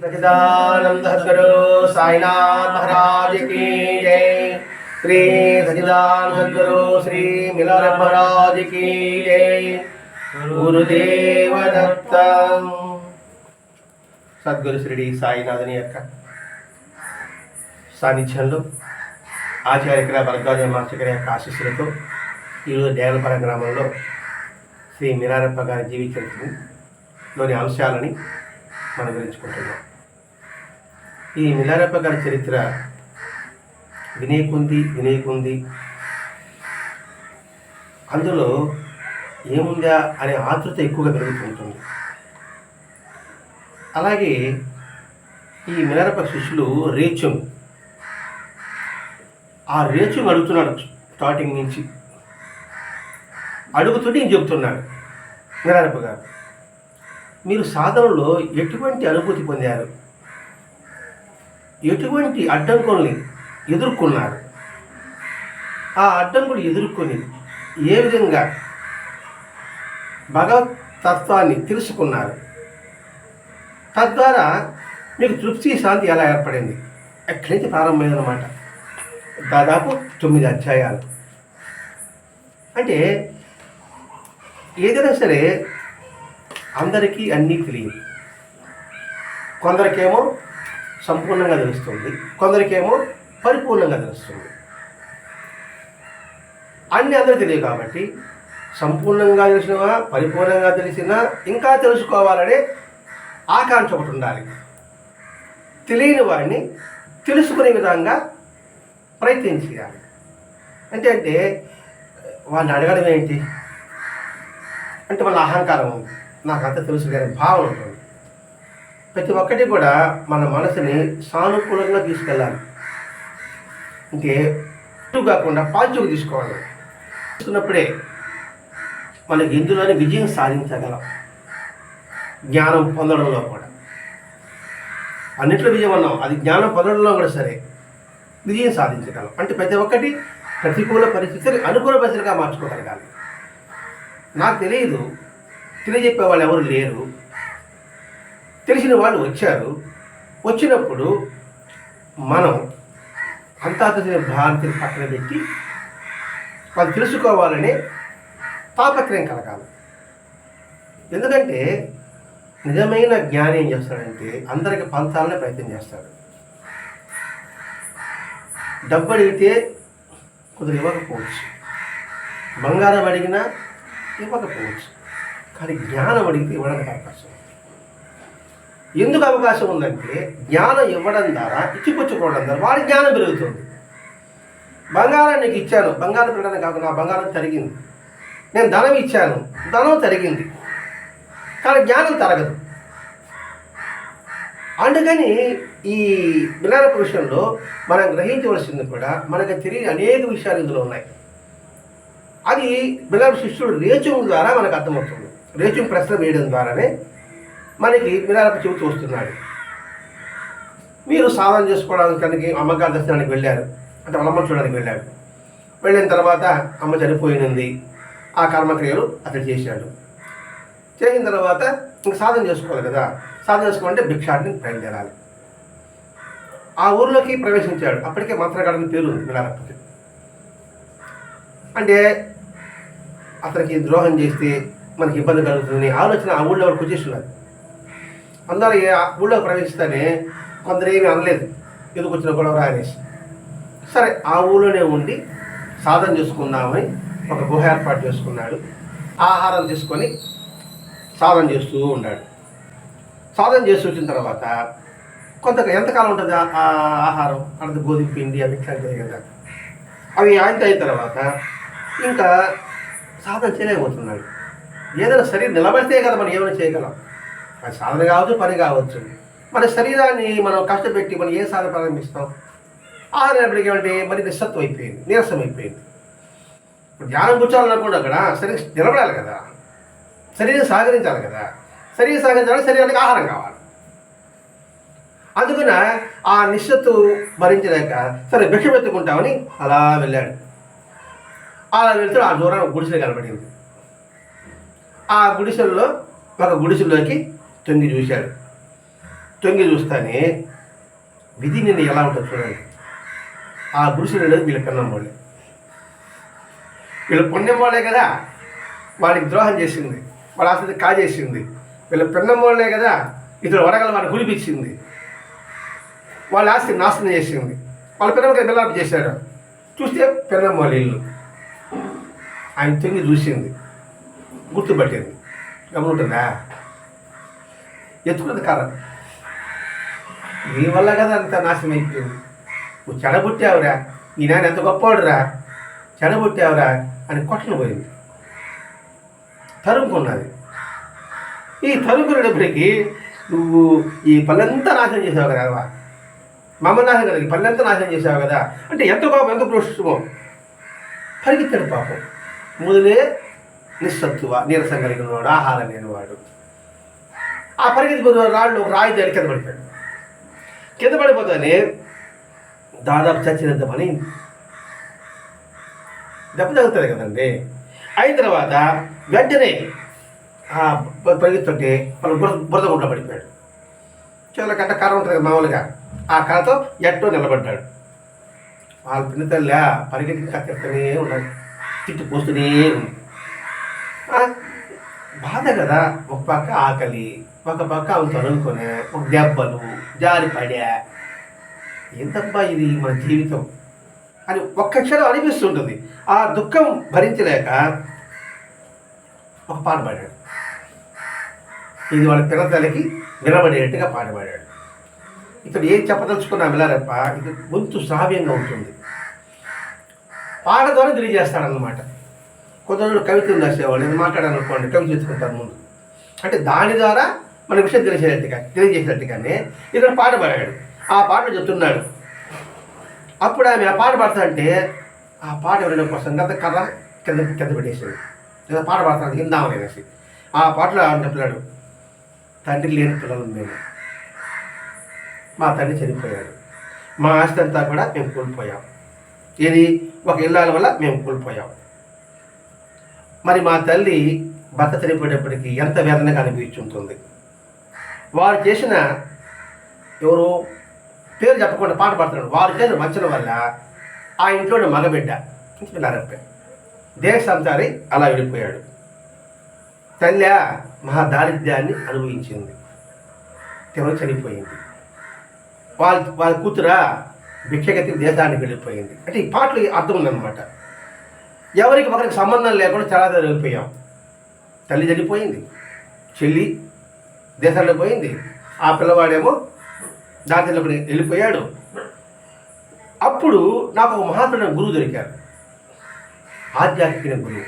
सचिदानंद सदगुरु साईनाथ महाराज की जय श्री सचिदानंद सदगुरु श्री मिलर महाराज की जय గురుదేవ దత్తం సద్గురు శ్రీడి సాయినాథుని యొక్క సాన్నిధ్యంలో ఆచార్యకర భరద్వాజ మాస్టర్ యొక్క ఆశీస్సులతో ఈరోజు దేవలపర గ్రామంలో శ్రీ మిరారప్ప గారి జీవిత చరిత్రలోని అంశాలని మనం గురించుకుంటున్నాం ఈ మిలారప్ప గారి చరిత్ర వినేకుంది వినేకుంది. అందులో ఏముందా అనే ఆతృత ఎక్కువగా పెరుగుతుంటుంది అలాగే ఈ మిలారప్ప శిష్యులు రేచం ఆ రేచం అడుగుతున్నాడు స్టార్టింగ్ నుంచి. అడుగుతుంటే ఈయన చెబుతున్నాడు మిలారప్ప గారు మీరు సాధనలో ఎటువంటి అనుభూతి పొందారు? ఎటువంటి అడ్డంకుల్ని ఎదుర్కొన్నారు ఆ అడ్డంకులు ఎదుర్కొని ఏ విధంగా భగవత్ తత్వాన్ని తెలుసుకున్నారు? తద్వారా మీకు తృప్తి శాంతి ఎలా ఏర్పడింది? ఎక్కడి నుంచి ప్రారంభమైందన్నమాట. దాదాపు తొమ్మిది అధ్యాయాలు. అంటే ఏదైనా సరే అందరికీ అన్నీ తెలియదు. కొందరికేమో సంపూర్ణంగా తెలుస్తుంది. కొందరికేమో పరిపూర్ణంగా తెలుస్తుంది. అన్ని అందరూ తెలియదు కాబట్టి సంపూర్ణంగా తెలిసినవా పరిపూర్ణంగా తెలిసినా ఇంకా తెలుసుకోవాలనే ఆకాంక్ష ఒకటి ఉండాలి. తెలియని వాడిని తెలుసుకునే విధంగా ప్రయత్నం చేయాలి. అంటే అంటే వాడిని అడగడం ఏంటి? అంటే వాళ్ళ అహంకారం ఉంది నాకు అంత తెలుసు కానీ భావన ఉంటుంది. ప్రతి ఒక్కటి కూడా మన మనసుని సానుకూలంగా తీసుకెళ్ళాలి. అంటే ఇటు కాకుండా పాజిటివ్ తీసుకోవాలి. తీసుకున్నప్పుడే మనకి ఇందులోనే విజయం సాధించగలం. జ్ఞానం పొందడంలో కూడా. అన్నిట్లో విజయం అన్నాం. అది జ్ఞానం పొందడంలో కూడా సరే. విజయం సాధించగలం. అంటే ప్రతి ఒక్కటి ప్రతికూల పరిస్థితిని అనుకూల పరిస్థితిగా మార్చుకోగలగాలి. నాకు తెలియదు. తెలియజెప్పే వాళ్ళు ఎవరు లేరు. తెలిసిన వాళ్ళు వచ్చారు. వచ్చినప్పుడు మనం అంతాతమైన భ్రాంతిని పక్కన పెట్టి వాళ్ళు తెలుసుకోవాలనే తాపత్రయం కలగాలి. ఎందుకంటే నిజమైన జ్ఞానం ఏం చేస్తాడంటే అందరికి పంచాలనే ప్రయత్నం చేస్తాడు. డబ్బు అడిగితే కొద్దిగా ఇవ్వకపోవచ్చు. బంగారం అడిగినా ఇవ్వకపోవచ్చు. కానీ జ్ఞానం అడిగితే ఇవ్వడానికి అవకాశం ఎందుకు అవకాశం ఉందంటే జ్ఞానం ఇవ్వడం ద్వారా ఇచ్చిపుచ్చుకోవడం ద్వారా వాడి జ్ఞానం పెరుగుతుంది. బంగారం నీకు ఇచ్చాను బంగారం పెట్టడానికి కాకుండా నా బంగారం తరిగింది. నేను ధనం ఇచ్చాను ధనం తరిగింది. కానీ జ్ఞానం తరగదు. అందుకని ఈ వినాయక పురుషంలో మనం గ్రహించవలసింది కూడా మనకు తెలియని అనేక విషయాలు ఇందులో ఉన్నాయి. అది బిలాబ్ శిష్యుడు రేచం ద్వారా మనకు అర్థమవుతుంది. రేచం ప్రశ్న వేయడం ద్వారానే మనకి బిలాలప చెవి చూస్తున్నాడు. మీరు సాధన చేసుకోవడానికి అమ్మగారి దర్శనానికి వెళ్ళారు. అంటే వాళ్ళమ్మ చూడడానికి వెళ్ళాడు వెళ్ళిన తర్వాత అమ్మ చనిపోయినది. ఆ కర్మక్రియలు అతడు చేశాడు. చేసిన తర్వాత ఇంక సాధన చేసుకోవాలి కదా. సాధన చేసుకోవాలంటే భిక్షాటిని బయలుదేరాలి. ఆ ఊర్లోకి ప్రవేశించాడు. అప్పటికే మంత్రగాడని పేరు ఉంది అంటే అతనికి ద్రోహం చేస్తే మనకి ఇబ్బంది కలుగుతుంది ఆలోచన ఆ ఊళ్ళో వరకు వచ్చేస్తున్నారు అందరూ ఆ ఊళ్ళో ప్రవేశిస్తేనే కొందరు ఏమీ అనలేదు. ఎందుకు వచ్చిన గొడవ అనేసి సరే ఆ ఊళ్ళోనే ఉండి సాధన చేసుకుందామని ఒక గుహ ఏర్పాటు చేసుకున్నాడు. ఆహారం తీసుకొని సాధన చేస్తూ ఉన్నాడు సాధన చేసి వచ్చిన తర్వాత కొంత ఎంతకాలం ఉంటుంది ఆ- ఆహారం? అంటే గోధుమ పిండి అవి ఇట్లాంటివి కదా. అవి ఆయంత అయిన తర్వాత ఇంకా సాధన చేయలేకపోతున్నాడు. ఏదైనా శరీరం నిలబడితే కదా మనం ఏమైనా చేయగలం. అది సాధన కావచ్చు పని కావచ్చు. మన శరీరాన్ని మనం కష్టపెట్టి మనం ఏ సాధన ప్రారంభిస్తాం? ఆహారం ఏమంటే మరి నిస్సత్వం అయిపోయింది నీరసం అయిపోయింది. ఇప్పుడు ధ్యానం కూర్చోవాలనుకోండి అక్కడ శరీరం నిలబడాలి కదా. శరీరం సహకరించాలి కదా. శరీరం సహకరించాలి శరీరానికి ఆహారం కావాలి. అందుకన ఆ నిశ్చత్తు భరించలేక సరే భిక్ష పెట్టుకుంటామని అలా వెళ్ళాడు. అలా వెళ్తే ఆ దూరం గుడిసెలు కనబడింది. ఆ గుడిసెల్లో ఒక గుడిసెలోకి తొంగి చూశాడు. తొంగి చూస్తానే విధి నిన్ను ఎలా ఉంటుంది చూడండి. ఆ గుడిసెలు అనేది వీళ్ళ పిన్నం వాళ్ళే. వీళ్ళ పుణ్యం వాళ్ళే కదా. వాడికి ద్రోహం చేసింది. వాళ్ళ ఆస్తి కాజేసింది. వీళ్ళ పిన్నం వాళ్ళే కదా. ఇతడు వరగల వాడిని గురిపించింది వాళ్ళ ఆస్తి నాశనం చేసింది. వాళ్ళ పిల్లలకి బిల్లాపు చేశాడు. చూస్తే పిన్నం వాళ్ళ ఇల్లు. ఆయన తొంగి చూసింది. గుర్తుపట్టింది. గమనుంటుందా? ఎత్తుకున్నది కర్ర. నీ వల్ల కదా అంత నాశనం అయిపోయింది. నువ్వు చెడబుట్టావురా ఈ నాయన ఎంత గొప్పవాడురా. చెడబుట్టావురా అని కొట్టను పోయింది. తరుముకున్నది. ఈ తరుముకునేటప్పటికి నువ్వు ఈ పల్లెంతా నాశనం చేసావు కదా మమ్మల్ని నాశనం కదా పల్లెంతా నాశనం చేసావు కదా. అంటే ఎంత పాపం ఎంత ప్రోషిస్తమో పరిగెత్తాడు పాపం. మొదలే నిస్సత్తువ నీరసం కలిగిన వాడు ఆహారం లేనివాడు. ఆ పరిగెత్తుకున్న రాళ్ళు ఒక రాయి దాని కింద పడిపోయాడు కింద పడిపోతానే దాదాపు చచ్చినంత పని దెబ్బ తగ్గుతుంది కదండి. అయిన తర్వాత వెంటనే పరిగెత్తుంటే వాళ్ళు బురద బురద గుంట పడిపోయాడు. చాలా కట్ట కర్ర ఉంటుంది కదా మామూలుగా ఆ కర్రతో ఎట్టో నిలబడ్డాడు. వాళ్ళ పిన్న తల్లి పరిగెత్తి కత్తిస్తూనే ఉన్నాడు. తిట్టు పోస్తూనే ఉంది. బాధ కదా. ఒక పక్క ఆకలి ఒక పక్క ఆమె తనుకొని ఒక దెబ్బలు జారి పడా. ఎంతబ్బా ఇది మన జీవితం? అని ఒక్క క్షణం అనిపిస్తుంటుంది. ఆ దుఃఖం భరించలేక ఒక పాట పాడాడు. ఇది వాళ్ళ పిల్లతలకి వినబడేట్టుగా పాట పాడాడు. ఇక్కడ ఏం చెప్పదలుచుకున్నా వెళ్ళారప్ప ఇది గొంతు శ్రావ్యంగా ఉంటుంది. పాట ద్వారా తెలియజేస్తాడనమాట కొంతమంది కవితలు రాసేవాళ్ళు. నేను మాట్లాడాను అనుకోండి కవిత చేసుకుంటారు ముందు. అంటే దాని ద్వారా మన విషయం తెలిసేటట్టుగా తెలియజేసేటట్టుగానే ఇక్కడ పాట పాడాడు. ఆ పాట చెప్తున్నాడు. అప్పుడు ఆమె ఆ పాట పాడతానంటే ఆ పాట వినడం కోసం గత కథ కింద కింద పెట్టేసాడు లేదా పాట పాడుతాను విందామని అనేసి. ఆ పాటలో ఆయన చెప్తున్నాడు తండ్రి లేని పిల్లలు మేము. మా తండ్రి చనిపోయాడు. మా ఆస్తి అంతా కూడా మేము కోల్పోయాం. ఇది ఒక ఇల్లాల వల్ల మేము కోల్పోయాం. మరి మా తల్లి భర్త చనిపోయేటప్పటికి ఎంత వేదనగా అనిపించుంటుంది. వారు చేసిన ఎవరు పేరు చెప్పకుండా పాట పాడుతున్నాడు. వారు చేసిన వంచన వల్ల ఆ ఇంట్లోని మగబిడ్డ దేశ దేశంతారి అలా వెళ్ళిపోయాడు. తల్లి మహా దారిద్ర్యాన్ని అనుభవించింది. ఎవరు చనిపోయింది. వాళ్ళ వాళ్ళ కూతురా భిక్షగతి దేశానికి వెళ్ళిపోయింది. అంటే ఈ పాటలు అర్థం ఉందన్నమాట. ఎవరికి ఒకరికి సంబంధం లేకుండా చాలా జరిగిపోయాం. తల్లి చనిపోయింది. చెల్లి దేశాల్లో పోయింది. ఆ పిల్లవాడేమో దాంట్లో వెళ్ళిపోయాడు. అప్పుడు నాకు ఒక మహాత్ముడైన గురువు దొరికారు. ఆధ్యాత్మిక గురువు.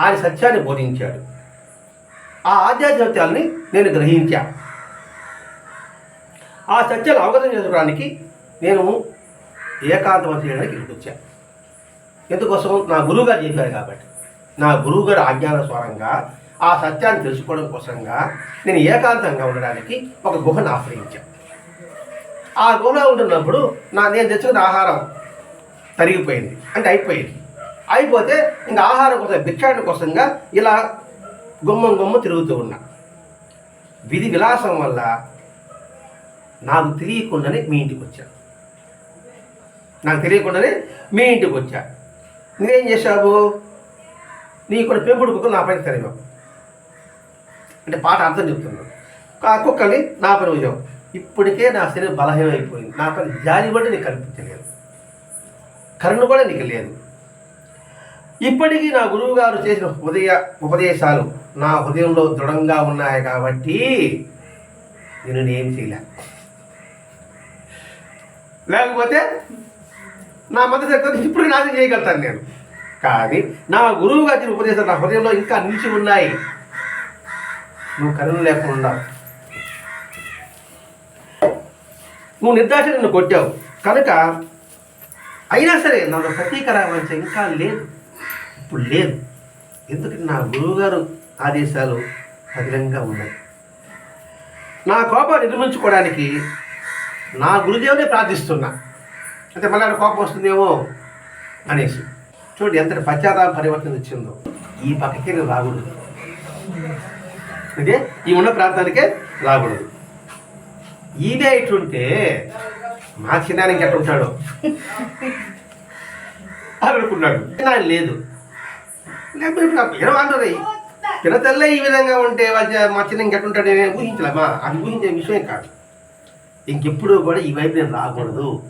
ఆయన సత్యాన్ని బోధించాడు. ఆ ఆధ్యాత్మిక సత్యాలని నేను గ్రహించా. ఆ సత్యాలు అవగతం చేసుకోవడానికి నేను ఏకాంతం చేయడానికి ఇక్కడికి వచ్చాను ఎందుకోసం? నా గురువుగారు చెప్పారు కాబట్టి. నా గురువుగారు ఆజ్ఞానుస్వరంగా ఆ సత్యాన్ని తెలుసుకోవడం కోసంగా నేను ఏకాంతంగా ఉండడానికి ఒక గుహను ఆశ్రయించాను. ఆ గుహలో ఉంటున్నప్పుడు నా నేను తెచ్చుకున్న ఆహారం తరిగిపోయింది. అంటే అయిపోయింది. అయిపోతే ఇంకా ఆహారం కోసం భిక్షాటన కోసంగా ఇలా గుమ్మం గుమ్మ తిరుగుతూ ఉన్నా. విధి విలాసం వల్ల నాకు తెలియకుండానే మీ ఇంటికి వచ్చాను నాకు తెలియకుండానే మీ ఇంటికి వచ్చాను నువ్వేం చేశావు? నీ కూడా పెంపుడు కుక్కలు నా పైన తరిగావు అంటే పాట అర్థం చెప్తున్నాను. ఆ కుక్కని నా పని ఉయ్యావు ఇప్పటికే నా శరీరం బలహీనం అయిపోయింది నా పని జాలి కూడా నీకు కనిపించలేదు. కరుణ కూడా నీకు లేదు. ఇప్పటికీ నా గురువు గారు చేసిన ఉదయ ఉపదేశాలు నా హృదయంలో దృఢంగా ఉన్నాయి కాబట్టి నేను ఏం చేయలే. లేకపోతే నా మత ఇప్పుడు నాశనం చేయగలుగుతాను నేను. కానీ నా గురువు గారి ఉపదేశాలు నా హృదయంలో ఇంకా నిలిచి ఉన్నాయి. నువ్వు కరుణ లేకుండా నువ్వు నిర్దాక్ష నిన్ను కొట్టావు. కనుక అయినా సరే నాకు ప్రతీకర ఇంకా లేదు. ఇప్పుడు లేదు. ఎందుకంటే నా గురువుగారు ఆదేశాలు అధికంగా ఉన్నాయి. నా కోపాన్ని నిర్మించుకోవడానికి నా గురుదేవునే ప్రార్థిస్తున్నా. అంటే మళ్ళీ కోపం వస్తుందేమో అనేసి. చూడండి ఎంత పశ్చాత్తాప పరివర్తన వచ్చిందో. ఈ పక్కకే నేను రాకూడదు. అంటే ఈ ఉన్న ప్రాంతానికే రాకూడదు. ఈయనే ఇట్లుంటే మా చిన్నాయన ఎట్లా అని అనుకున్నాడు. చిన్నాయన లేదు. లేకపోతే చిన్నతల్లే ఈ విధంగా ఉంటే వాళ్ళ మా చిన్న ఇంకెట్టుంటాడు నేను ఊహించలేమా? అది ఊహించే విషయం కాదు. ఇంకెప్పుడు కూడా ఈ వైపు నేను రాకూడదు.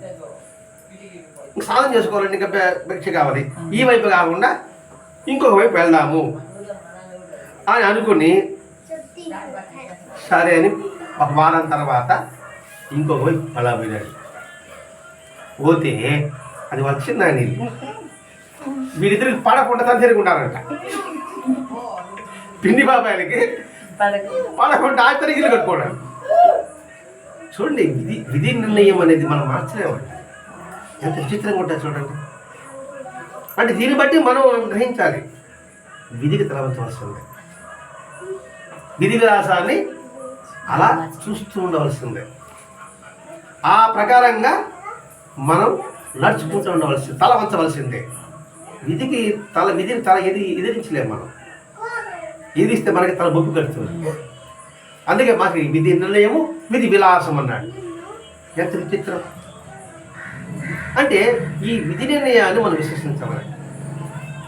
సాధన చేసుకోవాలంటే ఇంకా భిక్ష కావాలి. ఈ వైపు కాకుండా ఇంకొక వైపు వెళ్దాము అని అనుకుని సరే అని ఒక వారం తర్వాత ఇంకొక వైపు అలా పోయినాడు పోతే అది వచ్చింది ఆయన వీరిద్దరికి పడకుండా తను తిరుగుంటారంట పిండి బాబాయిలకి పడకుండా ఆ తరిగిలు కట్టుకోవడం చూడండి విధి విధి నిర్ణయం అనేది మనం మార్చలేమండి ఎంత విచిత్రంగా ఉంటుంది చూడండి. అంటే దీన్ని బట్టి మనం గ్రహించాలి. విధికి తలవంచవలసిందే. విధి విలాసాన్ని అలా చూస్తూ ఉండవలసిందే. ఆ ప్రకారంగా మనం నడుచుకుంటూ ఉండవలసింది తల వంచవలసిందే. విధికి తల విధిని తల ఎది ఎదిరించలేము మనం. ఎదిరిస్తే మనకి తల బొప్పు కడుతుంది. అందుకే మాకు విధి నిర్ణయము విధి విలాసం అన్నాడు. ఎంత విచిత్రం. అంటే ఈ విధి నిర్ణయాన్ని మనం విశ్వసించాలి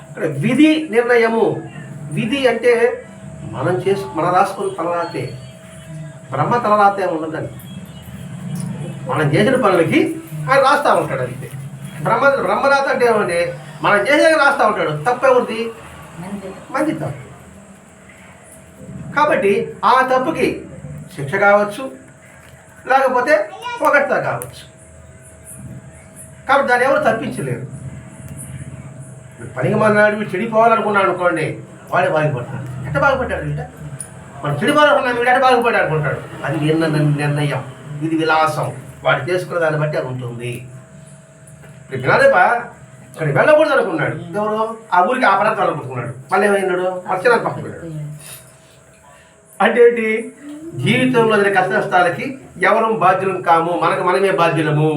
ఇక్కడ విధి నిర్ణయము విధి అంటే మనం చేసు మనం రాసుకున్న తలరాతే బ్రహ్మ తలరాతే ఉండదండి మనం చేసిన పనులకి ఆయన రాస్తూ ఉంటాడు అంతే. బ్రహ్మ బ్రహ్మరాత అంటే ఏమంటే మనం చేసేది రాస్తూ ఉంటాడు. తప్పెవరిది మంచి తప్పు కాబట్టి ఆ తప్పుకి శిక్ష కావచ్చు లేకపోతే పొగడ్త కావచ్చు. కాబట్టి దాన్ని ఎవరు తప్పించలేరు. పనికి మన్నాడు చెడిపోవాలనుకున్నాడు అనుకోండి వాడే బాగుపడతాడు. ఎట్ట బాగుపడ్డాడు వీట మనం చెడిపోవాలనుకున్నా వీడు ఎట్ట బాగుపడ్డాడు అనుకుంటాడు అది నిన్న నిర్ణయం. ఇది విలాసం. వాడు చేసుకున్న దాన్ని బట్టి అది ఉంటుంది. ఇప్పుడు వినాలేప ఇక్కడ వెళ్ళకూడదు అనుకున్నాడు. ఎవరు ఆ ఊరికి ఆ పదార్థం అనుకుంటున్నాడు. మళ్ళీ ఏమైనాడు మత్స్యనాలు పక్కన అంటే ఏంటి? జీవితంలో జరిగే కష్ట నష్టాలకి ఎవరు బాధ్యులం కాము? మనకు మనమే బాధ్యులము.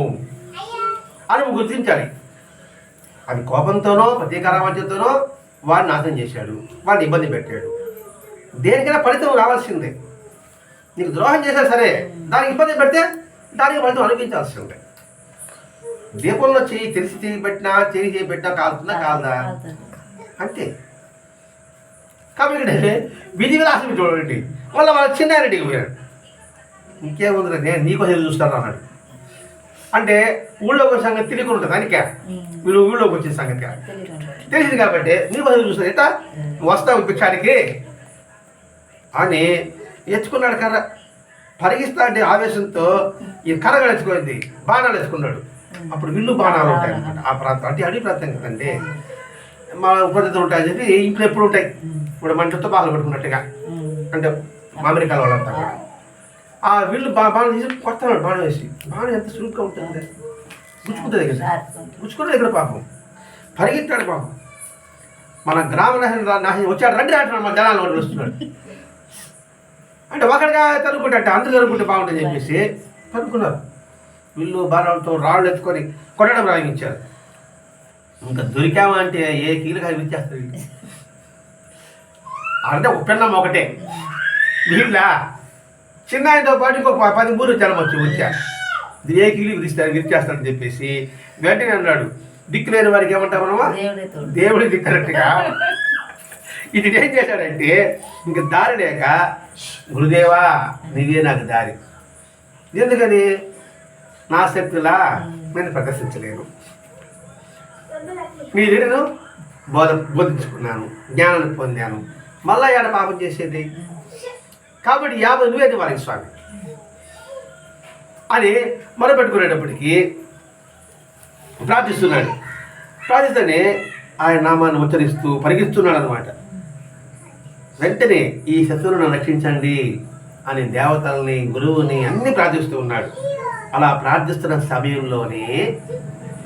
అని గుర్తించాలి. అది కోపంతోనో ప్రతీకారామత్యంతోనో వాడిని నాశనం చేశాడు వాడిని ఇబ్బంది పెట్టాడు. దేనికైనా ఫలితం రావాల్సిందే. నీకు ద్రోహం చేసినా సరే దానికి ఇబ్బంది పెడితే దానికి ఫలితం అనిపించాల్సిందే దీపంలో చేయి తెలిసి చేయి పెట్టినా చేయి చేయి పెట్టినా కాలుతుందా? కాలదా? అంతే. కాబట్టి విధి విలాసం చూడండి. మళ్ళీ వాళ్ళ చిన్నారెడ్డికి పోయాడు. ఇంకేముందిరా? నేను నీకోసం చూస్తాను అన్నాడు. అంటే ఊళ్ళోకి వచ్చే సంగతి తెలియకుండా ఉంటుంది దానికే వీళ్ళు ఊళ్ళోకి వచ్చే సంగతి తెలిసింది కాబట్టి ఎదురు చూస్తాను ఎట్టా? నువ్వు వస్తావు పిచ్చాడికి అని ఎత్తుకున్నాడు కర్ర. పరిగిస్తా అంటే ఆవేశంతో ఈ కర్ర ఎత్తుకుంది బాణాలు ఎత్తుకున్నాడు. అప్పుడు విల్లు బాణాలు ఉంటాయి. ఆ ప్రాంతం అంటే అడవి ప్రాంతం కదండి. మా పద్ధతులు ఉంటాయని చెప్పి ఇంట్లో ఎప్పుడు ఉంటాయి. ఇప్పుడు చుట్టూ బాగా పట్టుకున్నట్టుగా అంటే మామిడికాయల వాళ్ళంతా కూడా ఆ వీళ్ళు బా బాణం తీసి కొడతాడు బాణం వేసి. బాణం ఎంత సులువుగా ఉంటుంది గుచ్చుకుంటుంది కదా. గుచ్చుకుంటే ఇక్కడ పాపం? పరిగెత్తాడు పాపం. మన గ్రామ నాశనం నాశనం వచ్చాడు రండి అంటున్నాడు మన జనాలు వాళ్ళు వస్తున్నాడు అంటే ఒకటిగా తరుపుకుంటే అంటే అందరూ తరుపుకుంటే బాగుంటుంది చెప్పేసి తరుపుకున్నారు వీళ్ళు బాణాలతో రాళ్ళు ఎత్తుకొని కొట్టడం ప్రారంభించారు. ఇంకా దొరికామా అంటే ఏ కీలుగా విచ్చేస్తారు అంటే ఉప్పెన్నం ఒకటే. వీళ్ళ చిన్న ఆయనతో పాటు ఇంకొక పది మూడు జనం వచ్చి. వచ్చారు ఇది ఏ కీలు విరిస్తారు విరిచేస్తాడని చెప్పేసి వెంటనే అన్నాడు. దిక్కు లేని వారికి ఏమంటాం మనమా దేవుడే తోడు దేవుడి దిక్కు కరెక్ట్గా. ఇది ఏం చేశాడంటే ఇంక దారి లేక గురుదేవా నీవే నాకు దారి. ఎందుకని? నా శక్తులా? నేను ప్రదర్శించలేను. నీ నేను బోధ బోధించుకున్నాను జ్ఞానాన్ని పొందాను. మళ్ళా ఏడ పాపం చేసేది? కాబట్టి యాభై నువ్వే వారికి స్వామి అని మొదలుపెట్టుకునేటప్పటికీ ప్రార్థిస్తున్నాడు. ప్రార్థిస్తూనే ఆయన నామాన్ని ఉచ్చరిస్తూ పరిగిస్తున్నాడు అనమాట వెంటనే ఈ శత్రువులను రక్షించండి అని దేవతల్ని గురువుని అన్ని ప్రార్థిస్తూ ఉన్నాడు. అలా ప్రార్థిస్తున్న సమయంలోనే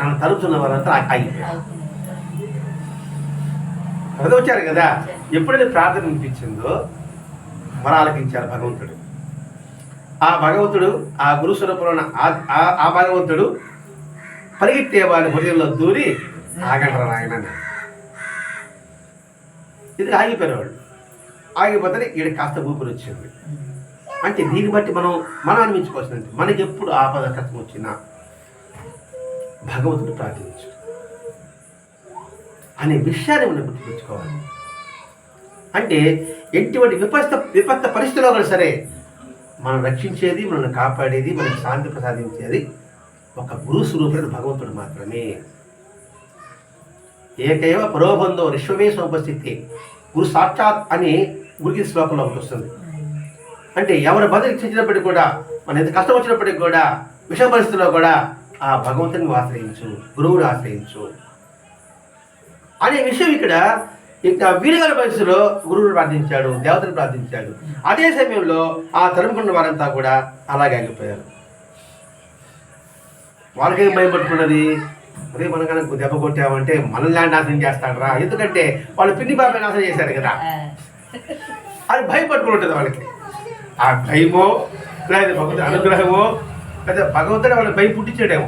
నన్ను తరుచున్న వారంతా ఆగిపోయారు. అది వచ్చారు కదా? ఎప్పుడైతే ప్రార్థన వినిపించిందో వరాలకించారు భగవంతుడు. ఆ భగవంతుడు ఆ గురు స్వరూపంలో ఆ- ఆ- భగవంతుడు పరిగెత్తే వారి హృదయంలో దూరి ఆగండ్రా నాయన ఇది ఆగిపోయినవాడు. ఆగిపోతే ఈడ కాస్త ఊపిరి వచ్చింది. అంటే దీన్ని బట్టి మనం మనం అనిపించుకోవాల్సిందంటే మనకి ఎప్పుడు ఆపద కష్టం వచ్చినా భగవంతుడు ప్రార్థించు అనే విషయాన్ని మనం గుర్తుపెట్టుకోవాలి. అంటే ఎటువంటి విపత్త విపత్త పరిస్థితిలో కూడా సరే మనం రక్షించేది మనల్ని కాపాడేది మనకి శాంతి ప్రసాదించేది ఒక గురు స్వరూపుడైన భగవంతుడు మాత్రమే. ఏకైవ పరోబంధం విశ్వమే సోపస్థితి గురు సాక్షాత్ అని గురికి శ్లోకంలో ఒకటి వస్తుంది. అంటే ఎవరి బదులు ఇచ్చినప్పటికీ కూడా మన ఎంత కష్టం వచ్చినప్పటికీ కూడా విషమ పరిస్థితుల్లో కూడా ఆ భగవంతుని ఆశ్రయించు గురువుని ఆశ్రయించు. అనే విషయం ఇక్కడ ఇంకా వీరగారి పరిస్థితిలో గురువుని ప్రార్థించాడు దేవతను ప్రార్థించాడు. అదే సమయంలో ఆ తరుముకున్న వారంతా కూడా అలాగే ఆగిపోయారు. వాళ్ళకేం భయం పట్టుకున్నది? అదే మనం కనుక దెబ్బ కొట్టామంటే మన ల్యాండ్ నాశనం చేస్తాడు రా ఎందుకంటే వాళ్ళు పిన్ని బాబాయ్ నాశనం చేశారు కదా. అది భయం పట్టుకుని ఉంటుంది వాళ్ళకి. ఆ భయమో లేదా భగవంతుడి అనుగ్రహమో లేదా భగవంతుడు వాళ్ళకి భయం పుట్టించాడేమో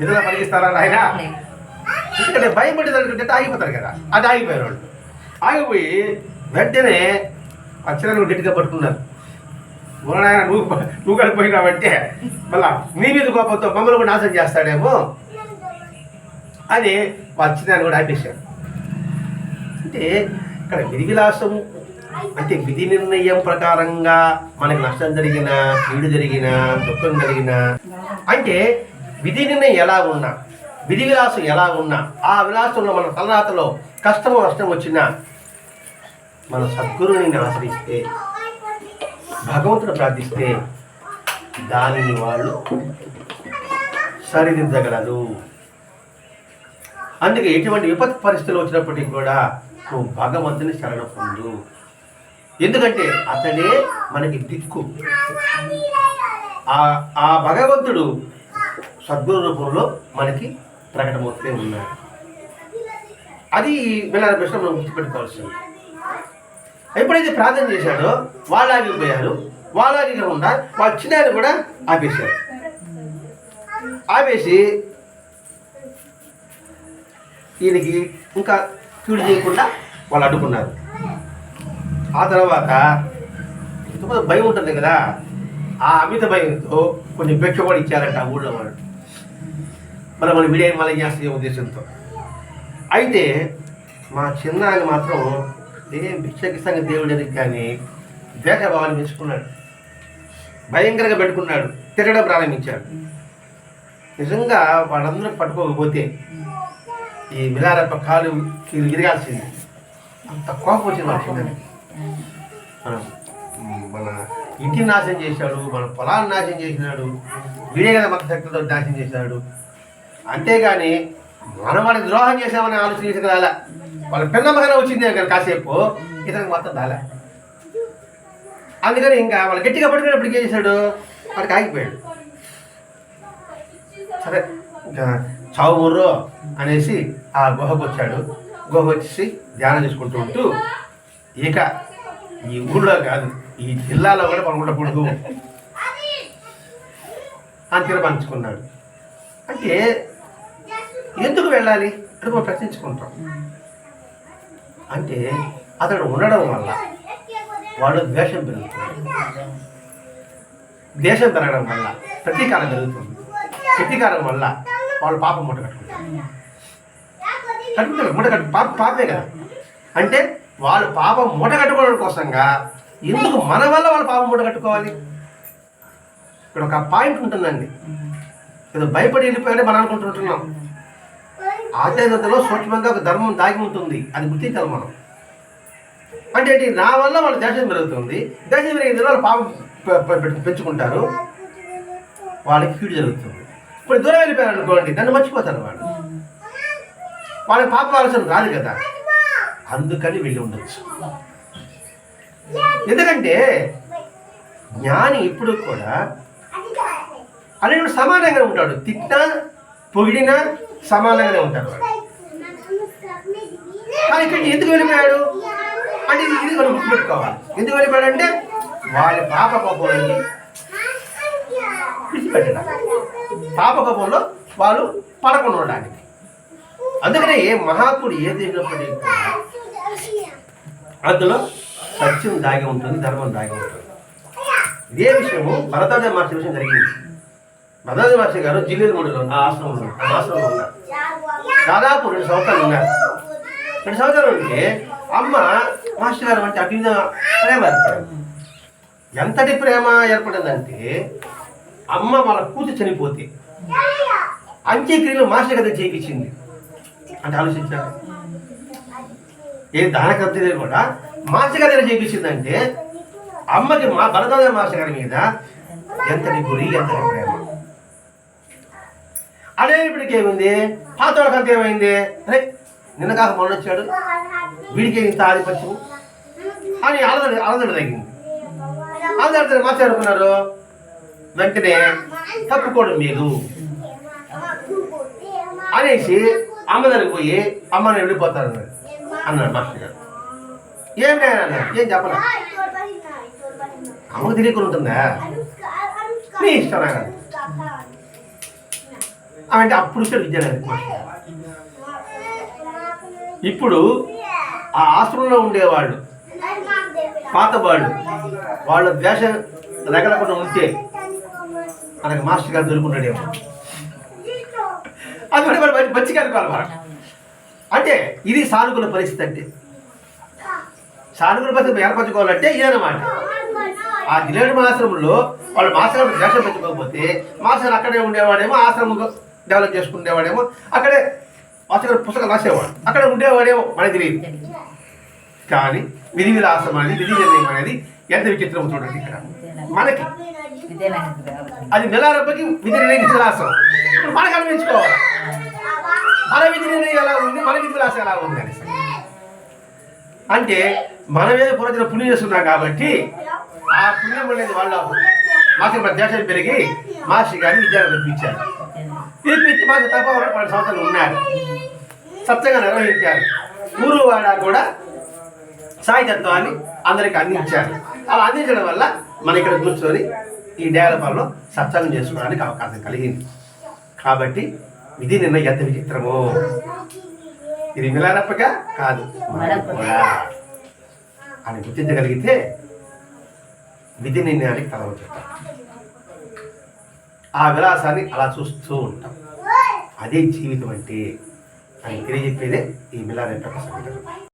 ఏదైనా పలికిస్తారా ఆయన ఎందుకంటే భయం పట్టేదానికి ఆగిపోతారు కదా. అది ఆగిపోయారు వాళ్ళు. ఆగిపోయి వెంటనే అక్షరాలు గట్టిగా పట్టుకున్నారు. ఊరనాయన నువ్వు నువ్వు కలిపోయినావంటే మళ్ళా నీ మీద కోపంతో మమ్మల్ని కూడా నాశనం చేస్తాడేమో అని వచ్చిందని కూడా ఆపేశారు. అంటే ఇక్కడ విధి విలాసం అంటే విధి నిర్ణయం ప్రకారంగా మనకి నష్టం జరిగిన కీడు జరిగిన దుఃఖం జరిగిన అంటే విధి నిర్ణయం ఎలా ఉన్నా విధి విలాసం ఎలా ఉన్నా ఆ విలాసంలో మన తలరాతలో కష్టము నష్టం వచ్చినా మన సద్గురుని ఆశ్రయిస్తే భగవంతుడు ప్రార్థిస్తే దానిని వాళ్ళు సరిదిద్దగలరు. అందుకే ఎటువంటి విపత్తు పరిస్థితులు వచ్చినప్పటికీ కూడా నువ్వు భగవంతుని శరణ పొందు. ఎందుకంటే అతడే మనకి దిక్కు. ఆ ఆ భగవంతుడు సద్గురు రూపంలో మనకి ప్రకటమవుతూనే ఉన్నాడు అది వెళ్ళాల ప్రశ్న మనం గుర్తుపెట్టుకోవాల్సింది. ఎప్పుడైతే ప్రార్థన చేశాడో వాళ్ళు ఆగిపోయారు వాళ్ళు ఆగిపోకుండా వాళ్ళ చిన్నాయన కూడా ఆపేశారు. ఆపేసి ఈయనకి ఇంకా క్యూడ్ చేయకుండా వాళ్ళు అడ్డుకున్నారు. ఆ తర్వాత భయం ఉంటుంది కదా ఆ అమిత భయంతో కొంచెం భిక్ష కూడా ఇచ్చారంట ఆ ఊళ్ళో వాళ్ళు. మరి మన వీడియో మళ్ళీ చేస్తే ఉద్దేశంతో. అయితే మా చిన్న ఆయన మాత్రం ఏం భిక్షకి దేవుడు దేవుడిని కానీ దేశభావాన్ని పెంచుకున్నాడు భయంకరంగా పెట్టుకున్నాడు. తిరగడం ప్రారంభించాడు. నిజంగా వాళ్ళందరూ పట్టుకోకపోతే ఈ మిలారప్ప కాలు కీలు విరగాల్సింది. అంత కోపం వచ్చింది మన చిన్నది మన మన ఇంటిని నాశనం చేశాడు మన పొలాన్ని నాశనం చేసినాడు వీడే కదా మత శక్తులతో నాశనం చేశాడు. అంతేగాని మనం ద్రోహం చేసామని ఆలోచన చేసి వాళ్ళ పెన్నమ్మగానే వచ్చింది కానీ కాసేపు ఇతనికి మొత్తం దాలే. అందుకని ఇంకా వాళ్ళు గట్టిగా పడిపోయినప్పుడు ఏం చేశాడు? వాడికి ఆగిపోయాడు. సరే ఇంకా చావు ముర్రో అనేసి ఆ గుహకు వచ్చాడు. గుహకు వచ్చేసి ధ్యానం చేసుకుంటూ ఉంటూ ఇక ఈ ఊళ్ళో కాదు ఈ జిల్లాలో కూడా పనుకుండకూడదు అని తీర్మానించుకున్నాడు. అంటే ఎందుకు వెళ్ళాలి అని మనం ప్రశ్నించుకుంటాం. అంటే అతడు ఉండడం వల్ల వాళ్ళు ద్వేషం పెరుగుతుంది. దేశం పెరగడం వల్ల ప్రతీకారం పెరుగుతుంది. ప్రతీకారం వల్ల వాళ్ళు పాపం మూట కట్టుకుంటారు. కట్టుకుంటారు. మూట కట్టు పాప పాపే కదా. అంటే వాళ్ళు పాపం మూట కట్టుకోవడం కోసంగా ఎందుకు మన వల్ల వాళ్ళు పాపం మూట కట్టుకోవాలి? ఇక్కడ ఒక పాయింట్ ఉంటుందండి. ఏదో భయపడి వెళ్ళిపోయాడే మనం అనుకుంటుంటున్నాం. ఆధ్యాత్మికతలో సూక్ష్మంగా ఒక ధర్మం దాగి ఉంటుంది. అది గుర్తించాలి మనం. అంటే నా వల్ల వాళ్ళ దేశం పెరుగుతుంది. దేశం పెరిగిన వాళ్ళు పాపం పెంచుకుంటారు. వాళ్ళకి కీడు జరుగుతుంది. ఇప్పుడు దూరం వెళ్ళిపోయారు అనుకోండి నన్ను మర్చిపోతారు వాళ్ళు. వాళ్ళకి పాప ఆలోచన రాదు కదా. అందుకని వెళ్ళి ఉండొచ్చు. ఎందుకంటే జ్ఞాని ఇప్పుడు కూడా అనేటువంటి సమానంగా ఉంటాడు. తిట్టినా పొగిడినా సమానంగానే ఉంటారు కానీ ఇక్కడ ఎందుకు వెళ్ళిపోయాడు? అంటే ఇది మనం గుర్తుపెట్టుకోవాలి ఎందుకు వెళ్ళిపోయాడు అంటే వాళ్ళ పాప కోపాన్ని విడిచిపెట్టడం. పాప కోపంలో వాళ్ళు పడకుండా ఉండడానికి. అందుకనే ఏ మహాత్ముడు ఏది చేసినప్పటికీ అందులో సత్యం దాగి ఉంటుంది ధర్మం దాగి ఉంటుంది. ఇదే విషయము భరతాజ మహర్షి విషయం జరిగింది. భరతాజ మహర్షి గారు జిల్లేరు ఆ ఆశ్రమంలో ఆ ఆశ్రమంలో ఉన్నారు దాదాపు రెండు సంవత్సరాలు ఉన్నారు. రెండు సంవత్సరాలు ఉంటే అమ్మ మాస్టర్ గారు అంటే అభిన్న ప్రేమ ఏర్పడింది. ఎంతటి ప్రేమ ఏర్పడిందంటే అమ్మ వాళ్ళ కూతురు చనిపోతే అంత్యక్రియలు మాస్టర్ గారి చేయించింది. అంటే ఆలోచించారు ఏ దానకర్తలు కూడా మాస్టర్ గారి దగ్గర చేయించిందంటే అమ్మకి మా భరతనాథ మాస్టర్ గారి మీద ఎంతటి గురి ఎంతటి ప్రేమ? అదే ఇప్పటికి ఏమైంది? పాత ఏమైంది? అరే నిన్న కాక మొన్న వచ్చాడు. వీడికి ఇంత ఆధిపత్యం. అని అలదడు ఆనందం తగ్గింది. ఆనందం మాట్లాడుకున్నారు వెంటనే తప్పుకోవడం మీరు అనేసి అమ్మ దగ్గరికి పోయి అమ్మని వెళ్ళిపోతారు అన్నాడు అన్నాడు మాస్టర్ గారు. ఏం నేను ఏం చెప్పను అమ్మకు తెలియకుండా ఉంటుందా? నీ ఇష్టం అంటే అప్పుడు ఇచ్చాడు విద్యానగర్ ఇప్పుడు ఆ ఆశ్రమంలో ఉండేవాళ్ళు పాత వాళ్ళు వాళ్ళ ద్వేష రగలకుండా ఉంటే మనకు మాస్టర్ గారు దొరుకున్నాడేమో. అది కూడా మరి మంచి మంచిగా అనుకోవాలి మనం. అంటే ఇది సానుకూల పరిస్థితి అంటే. సానుకూల పరిస్థితి ఏర్పరచుకోవాలంటే ఇదన్నమాట ఆ జిల్లేడు ఆశ్రమంలో వాళ్ళు మాస్టర్ గారు ద్వేషం పెంచుకోకపోతే మాస్టర్ అక్కడే ఉండేవాడేమో ఆశ్రమం డెవలప్ చేసుకునేవాడేమో. అక్కడే మాస్టర్ పుస్తకం రాసేవాడు. అక్కడ ఉండేవాడేమో మనకి తెలియదు. కానీ విధి విలాసం అనేది విధి నిర్ణయం అనేది ఎంత విచిత్రం చూడండి ఇక్కడ. మనకి అది నెలారబ్బకి విధి నిర్ణయం విధి విలాసం మనకు అనిపించుకోవాలి. మన విధి నిర్ణయం ఎలా ఉంది? మన విధి విలాసం ఎలా ఉంది అనేసి. అంటే మన మీద పుణ్యం చేస్తున్నాం కాబట్టి ఆ పుణ్యం అనేది వాళ్ళ మాసి మన దేశం పెరిగి మాసి గారిని విద్యార్థి తెప్పించారు తెప్పించి మాసి తప్ప పది సంవత్సరాలు ఉన్నారు. సత్యంగా నిర్వహించారు. ఊరువాడ కూడా సాయితత్వాన్ని అందరికి అందించారు. అలా అందించడం వల్ల మన ఇక్కడ కూర్చొని ఈ డెవలపర్లో సత్సంగం చేసుకోవడానికి అవకాశం కలిగింది. కాబట్టి ఇది నిన్న ఎంత విచిత్రమో. ఇది మిలారప్పక కాదు. అని గుర్తించగలిగితే విధి నిర్ణయానికి తలవచ్చు ఆ విలాసాన్ని అలా చూస్తూ ఉంటాం. అదే జీవితం అంటే అని తెలియజెప్పేదే ఈ మిలారెప్పక సంఘటన.